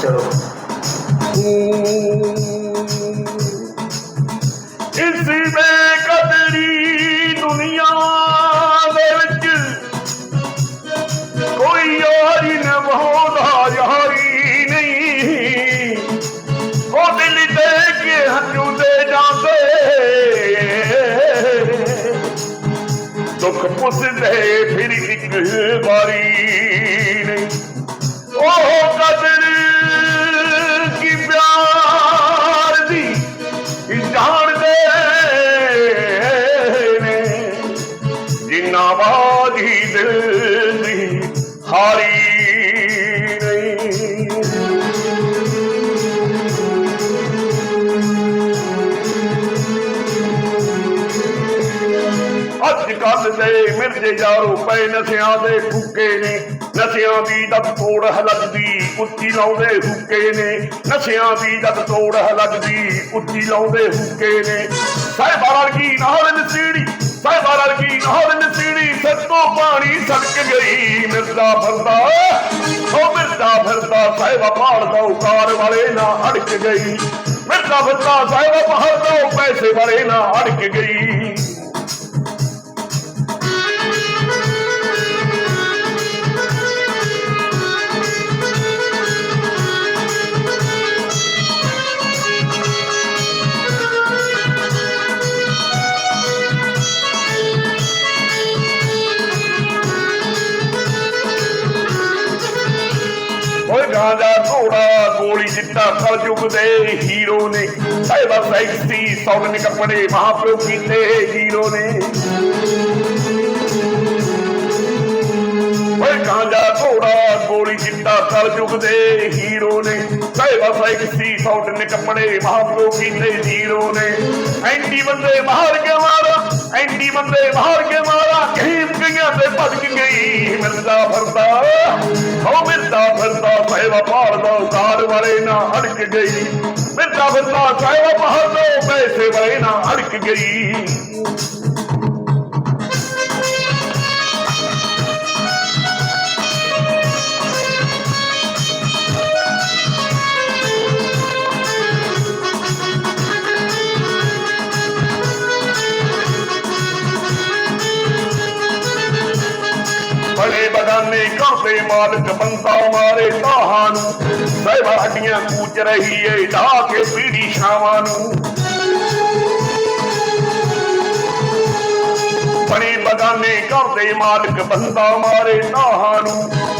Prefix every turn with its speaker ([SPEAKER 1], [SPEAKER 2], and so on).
[SPEAKER 1] چلو
[SPEAKER 2] اس میں قدری دنیا کوئی اور نوا یاری نہیں وہ دل دے کے دے جانے دکھ پس دے پھر ایک باری ਜਿੰਨਾ ਬਾਦੀ ਦਿਲ ਦੀ ਹਾਰੀ ਨਹੀਂ ਅੱਜ ਕੱਲ ਤੇ ਮਿਰਜੇ ਯਾਰੋ ਪੈ ਨਸਿਆਂ ਦੇ ਫੁੱਕੇ ਨੇ ਨਸਿਆਂ ਦੀ ਦਬ ਤੋੜ ਹਲਕਦੀ ਉੱਚੀ ਲਾਉਂਦੇ ਫੁੱਕੇ ਨੇ ਨਸਿਆਂ ਦੀ ਦਬ ਤੋੜ ਹਲਕਦੀ ਉੱਚੀ ਲਾਉਂਦੇ ਫੁੱਕੇ ਨੇ ਸਾਹਿਬਾ ਰਲ ਕੀ ਨਾਲ ਨਸੀੜੀ ਸਾਹਿਬਾ ਰਲ ਕੀ ਨਾਲ ਰਾਣੀ ਸਦਕ ਗਈ ਮਿਰਦਾ ਫਰਦਾ ਉਹ ਮਿਰਦਾ ਫਰਦਾ ਸਾਹਿਬਾ ਪਹਾੜ ਦਾ ਉਕਾਰ ਵਾਲੇ ਨਾ ਅੜਕ ਗਈ ਮਿਰਦਾ ਫਰਦਾ ਸਾਹਿਬਾ ਪਹਾੜ ਦਾ ਪੈਸੇ ਵਾਲੇ ਨਾ ਅੜਕ ਗਈ گولی جگہ گولی جاتا تھل جکتے ہیرو نے سائیک تھی سوڈ نکنے ماں پوتے ہی باہر کے مارا ایٹی بندے باہر کے مارا گریف گئی بجک گئی ملتا فرد ਭਾਲ ਦਾ ਉਤਾਰ ਵਾਲੇ ਨਾ ਅੜਕ ਗਈ ਮੇਰਾ ਬੰਦਾ ਸਾਹਿਬ ਪਹਾੜ ਦੋ ਪੈਸੇ ਵਾਲੇ ਨਾ ਅੜਕ ਗਈ ਫੜੇ ਬਦਾਨੇ ਕਰਦੇ ਮਾਲਕ ਬੰਦਾ ਮਾਰੇ ਤਾਹਾਂ ਨੂੰ ਸਹਿਬਾ ਹੱਡੀਆਂ ਕੂਚ ਰਹੀ ਏ ਢਾ ਕੇ ਪੀੜੀ ਛਾਵਾਂ ਨੂੰ ਬਣੇ ਬਗਾਨੇ ਕਰਦੇ ਮਾਲਕ ਬੰਦਾ ਮਾਰੇ ਤਾਹਾਂ ਨੂੰ